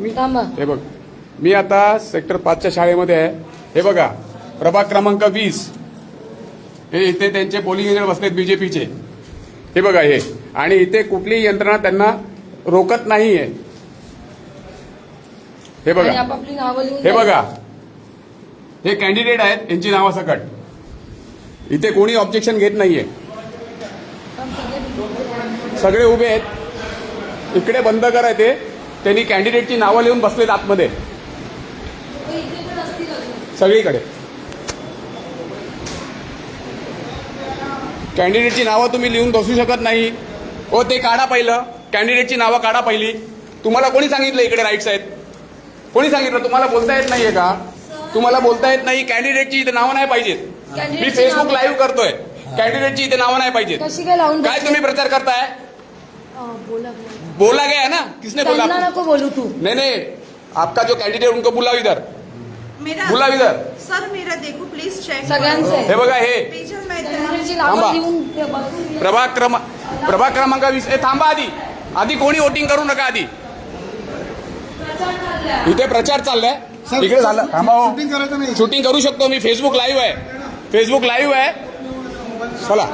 मी हे बघ. मी आता सेक्टर पाचच्या शाळेमध्ये आहे. हे बघा. प्रभाग क्रमांक वीस. हे इथे त्यांचे पोलिंग एजंट बसलेत बीजेपीचे हे बघा हे. आणि इथे कुठलीही यंत्रणा त्यांना रोकत नाहीये. हे बघा. हे बघा. हे कॅन्डिडेट आहेत यांची नावं सकट. इथे कोणी ऑब्जेक्शन घेत नाहीये. सगळे उभे आहेत. इकडे बंद करा ते त्यांनी कॅन्डिडेटची नावं लिहून बसलेत आतमध्ये. सगळीकडे. कॅन्डिडेटची नावं तुम्ही लिहून बसू शकत नाही. हो ते काढा पहिलं. कॅन्डिडेटची नावं काढा पहिली. तुम्हाला कोणी सांगितलं इकडे राईट्स आहेत कोणी सांगितलं? तुम्हाला बोलता येत नाहीये का? तुम्हाला बोलता येत नाही. कॅन्डिडेटची इथे नावं नाही पाहिजेत. मी फेसबुक लाईव्ह करतोय. कॅन्डिडेटची इथे नावं नाही पाहिजेत. काय तुम्ही प्रचार करताय? बोला गया ना? किसने बोला? त्यांना नको बोलू तू। नहीं नहीं आपका जो कैंडिडेट उनको बुलाओ इधर। मेरा बुलाओ इधर। सर मेरा देखो प्लीज चेक सगळ्यांचे हे बघा हे। थांबा. ते बघून घे. प्रभाग क्रम प्रभाग क्रमांक वीस ए थांबा आधी. आधी कोणी वोटिंग करू नका आधी. इथे प्रचार चाललाय. इकडे झालं. थांबा हो. शूटिंग करायचं नाही. शूटिंग करू शकतो मी. फेसबुक लाईव्ह आहे. फेसबुक लाईव्ह आहे. चला.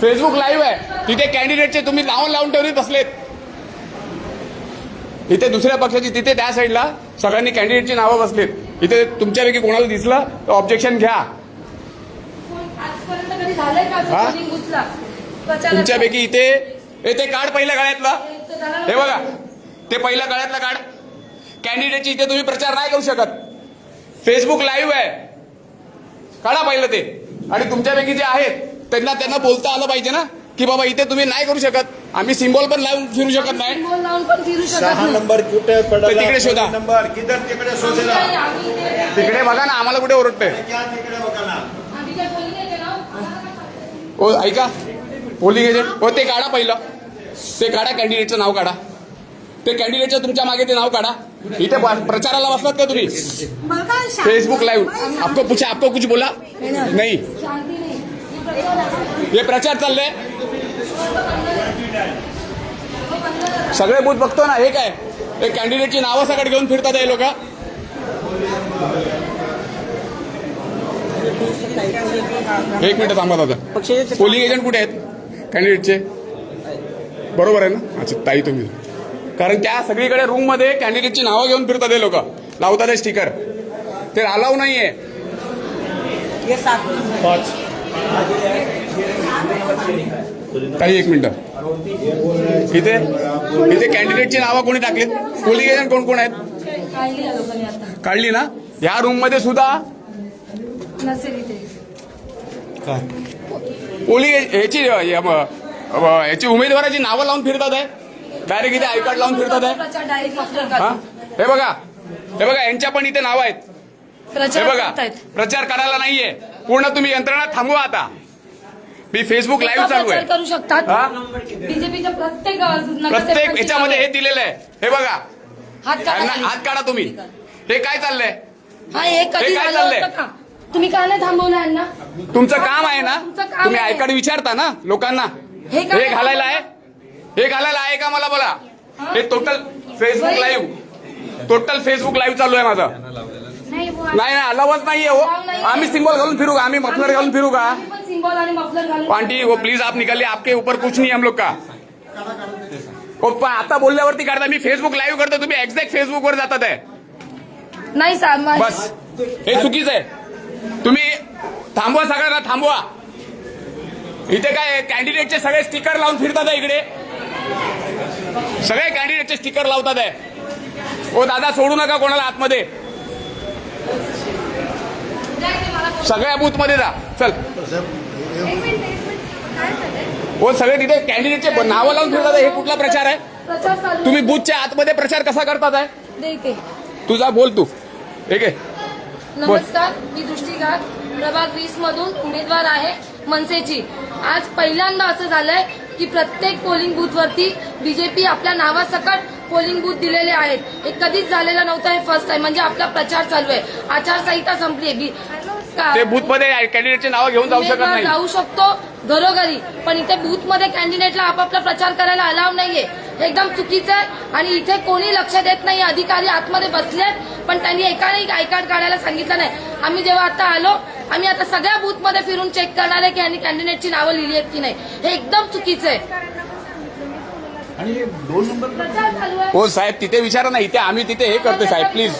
फेसबुक लाईव्ह आहे. तिथे कॅन्डिडेटचे तुम्ही नावं लावून ठेवली बसलेत इथे दुसऱ्या पक्षाची तिथे त्या साईडला सगळ्यांनी कॅन्डिडेटची नावं बसलेत. इथे तुमच्यापैकी कोणाला दिसलं तर ऑब्जेक्शन घ्या. हा? तुमच्यापैकी इथे ए ते काढ पहिल्या गळ्यातलं. हे बघा ते पहिल्या गळ्यातलं काढ. कॅन्डिडेटची इथे तुम्ही प्रचार नाही करू शकत. फेसबुक लाईव्ह आहे. काढा पहिलं ते. आणि तुमच्यापैकी जे आहेत त्यांना त्यांना बोलता आलं पाहिजे ना. की बाबा इथे तुम्ही नाही करू शकत. आम्ही सिम्बॉल पण लावून फिरू शकत नाही. सिम्बॉल लावून पण फिरू शकत सहा नाही. नंबर कुठे पडला? तर तिकडे शोधा. नंबर. किधर तिकडे शोधला? आम्ही तिकडे बघा ना आम्हाला कुठे ओरडतंय. क्या तिकडे बघा ना? आम्ही काय polling agent आहोत? ओ ऐका. पोलिंग एजंट हो ते काढा पहिलं. ते काढा कॅन्डिडेटचं नाव काढा. ते कॅन्डिडेटचं तुमच्या मागे ते नाव काढा. इथे ब- प्रचाराला बसलात का तुम्ही? फेसबुक लाईव्ह आपको पूछा आपको कुछ बोला? नाही. हे प्रचार चालले चाललंय. सगळे बूथ बघतो ना हे काय? हे कॅन्डिडेटची नावं सगळं घेऊन फिरतात हे लोक. एक मिनिट थांबा दादा. पोलिंग एजंट कुठे आहेत? कॅन्डिडेटचे बरोबर आहे ना? अच्छा ताई तुम्ही. कारण त्या सगळीकडे रूममध्ये कॅन्डिडेटची नावं घेऊन फिरतात हे लोक. लावतात स्टिकर ते अलाव नाहीये. काही एक मिनिट. इथे इथे कॅन्डिडेटची नावं कोणी टाकलीत? पोलिंग एजंट कोण कोण आहेत? काढली या लोकांनी आता काढली ना? या रूममध्ये सुद्धा एज- याची याची उमेदवाराची नावं लावून फिरतात आहे डायरेक्ट इथे आय कार्ड लावून फिरतात आहे हा? हे बघा. हे बघा यांच्या पण इथे नाव आहेत. हे बघा. प्रचार करायला नाहीये. पूर्ण तुम्ही यंत्रणा थांबवा आता. मी फेसबुक लाईव्ह चालू आहे. करू शकतात. हा? बीजेपीच्या प्रत्येक याच्यामध्ये हे दिलेलं आहे. हे बघा. हात काढा तुम्ही. हे काय चाललंय? हा कधी काय चाललंय? होतं का? तुम्ही का नाही थांबवलं यांना? तुमचं काम आहे ना? तुम्ही आहे. आय कार्ड विचारता ना लोकांना. हे काय हे घालायला आहे? हे घालायला आहे का मला बोला? हे? Total Facebook. Live total Facebook live चालू आहे माझं. नाही ना अलावच नाहीये हो. आम्ही सिम्बॉल घालून फिरू का? आम्ही मफलर घालून फिरू का? सिम्बॉल आणि मफलर घालून आंटी वो प्लीज आप निकलिए आपके ऊपर कुछ नहीं है हम लोग का. हो पण आता बोलल्यावरती काढता. मी फेसबुक लाईव्ह करतो. तुम्ही एक्झॅक्ट फेसबुक वर जातात आहे. नाही बस. हे चुकीचं आहे. तुम्ही थांबवा सगळ्यांना थांबवा. इथे काय कॅन्डिडेटचे सगळे स्टिकर लावून फिरतात आहे इकडे. सगळे कॅन्डिडेटचे स्टिकर लावतात आहे. ओ दादा सोडू नका कोणाला आतमध्ये. सगळ्या बूथमध्ये जा. चल. हो सगळे तिथे कॅन्डिडेटचे नावं लावून फिरतात आहे. हे कुठला प्रचार आहे? तुम्ही बूथच्या आतमध्ये प्रचार कसा करतात आहे. तुझा बोल तू. ठीक आहे नमस्कार मी दृष्टिघात प्रभाग वीस मधून उमेदवार आहे मनसेची. आज पहिल्यांदा असं झालंय की प्रत्येक पोलिंग बूथ वरती बीजेपी आपल्या नावासकट पोलिंग बूथ दिलेले आहेत. हे कधीच झालेलं नव्हतं हे फर्स्ट टाइम म्हणजे आपला प्रचार चालू आहे. आचारसंहिता संपली आहे. बी- का- ते बूथमध्ये कॅन्डिडेटचे नावं घेऊन जाऊ शकत नाही. जाऊ शकतो घरोघरी पण इथे बूथमध्ये कॅन्डिडेटला आपापला प्रचार करायला अलाव नाहीये. एकदम चुकीचं आहे आणि इथे कोणी लक्ष देत नाही. अधिकारी आतमध्ये बसलेत पण त्यांनी एकाने आय कार्ड काढायला सांगितलं नाही. आम्ही जेव्हा आता आलो आम्ही आता सगळ्या बूथमध्ये फिरून चेक करणार आहे की यांनी कॅन्डिडेटची नावं लिहिली आहेत की नाही. हे एकदम चुकीचं आहे. प्रचार चालू आहे. हो साहेब तिथे विचारा ना. इथे आम्ही तिथे हे करतोय साहेब प्लीज.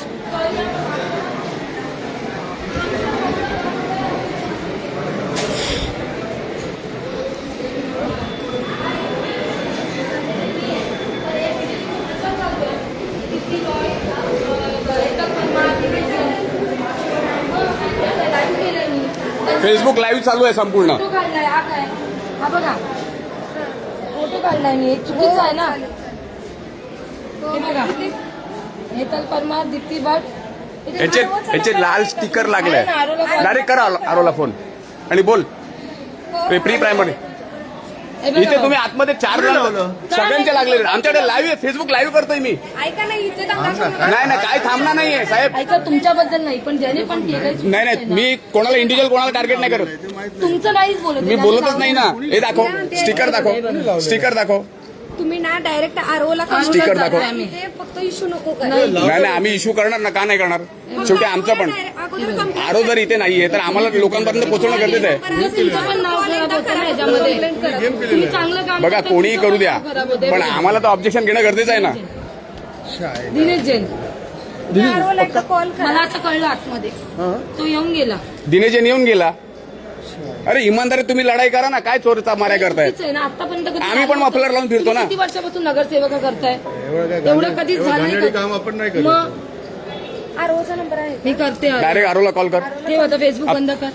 फेसबुक लाईव्ह चालू आहे संपूर्ण. काढलाय हा हा मी. हे चुकीचं आहे ना. हे बघा. हेतल परमार दीप्ती भट याचे याचे लाल स्टिकर लागले. डायरेक्ट करा आरो- आरोला फोन. आणि बोल. प्री प्रायमरी हे बघा इथे. तुम्ही आतमध्ये चार जण सगळ्यांचे लागले आमच्याकडे लाईव्ह आहे फेसबुक लाईव्ह करतोय मी. ऐका ना इथे. नाही नाही काय थांबणार नाहीये साहेब. ऐका तुमच्याबद्दल नाही पण ज्याने पण चुकीचं नाही नाही. मी कोणाला इंडिव्हिज्युअल कोणाला टार्गेट नाही करत. तुमचं नाहीच बोलत मी बोलतच नाही ना. हे दाखव स्टिकर दाखव स्टिकर दाखव. तुम्ही ना डायरेक्ट आरोला स्टिकर दाखव. फक्त इश्यू नको नाही. नाही नाही आम्ही इश्यू करणार ना का नाही करणार? शेवटी आमचं पण. आरो जर इथे नाहीये तर आम्हाला लोकांपर्यंत पोहोचवणं गरजेचं आहे. बघा कोणीही करू. द्या. पण आम्हाला तर ऑब्जेक्शन घेणं गरजेचं आहे ना? दिनेश जैन. मला आता कळलं आतमध्ये. तो येऊन गेला. दिनेजन येऊन गेला. अरे इमानदारी तुम्ही लढाई करा ना. काय चोरचा माऱ्या करतायत चुकीचं आहे ना आतापर्यंत कधी आम्ही पण मफलर लावून फिरतो ना. किती वर्षापासून नगरसेवक करताय? एवढं कधीच झालं नाही काम आपण नाही मग आरोचा नंबर आहे. मी करते. डायरेक्ट आरोला कॉल कर. ठेव आता फेसबुक बंद कर.